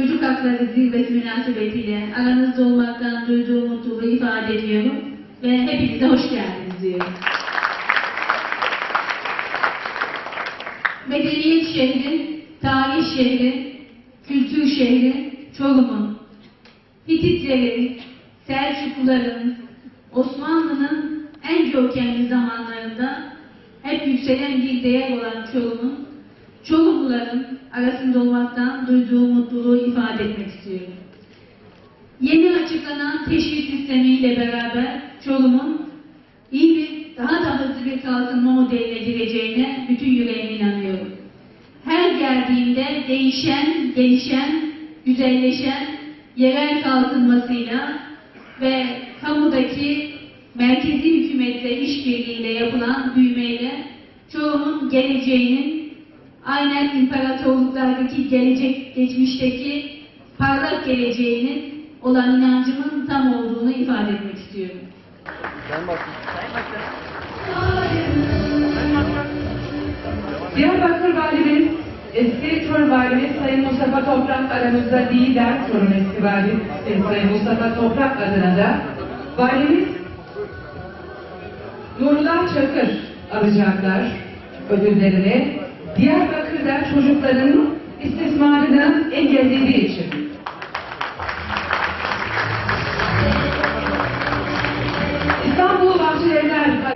Çocuk Hakları Zirvesi münasebetiyle aranızda olmaktan duyduğum mutluluğu ifade ediyorum ve hepinize hoş geldiniz diyorum. Medeniyet şehri, tarih şehri, kültür şehri Çorum'un, Hititlerin, Selçukluların, Osmanlı'nın en kökenli zamanlarında hep yükselen bir değer olan Çorum'un, Çorumluların arasında olmaktan duyduğu mutluluğu ifade etmek istiyorum. Yeni açıklanan teşvik sistemiyle beraber Çorum'un iyi bir, daha da hızlı bir kalkınma modeline gireceğine bütün yüreğimle inanıyorum. Her geldiğimde değişen, gelişen, güzelleşen yerel kalkınmasıyla ve kamudaki merkezi hükümetle işbirliğiyle yapılan büyümeyle Çorum'un geleceğinin aynen imparatorluklardaki gelecek, geçmişteki parlak geleceğinin olan inancımın tam olduğunu ifade etmek istiyorum. Sayın Bakan. Diyarbakır Valimiz, eski Çorum Valimiz Sayın Mustafa Toprak aramızda değil der. Çorum eski Valim e, Sayın Mustafa Toprak adına da Valimiz Nurullah Çakır alacaklar ödüllerini. Diyarbakır'da çocukların istismarını engellediği için. İstanbul Bahçelievler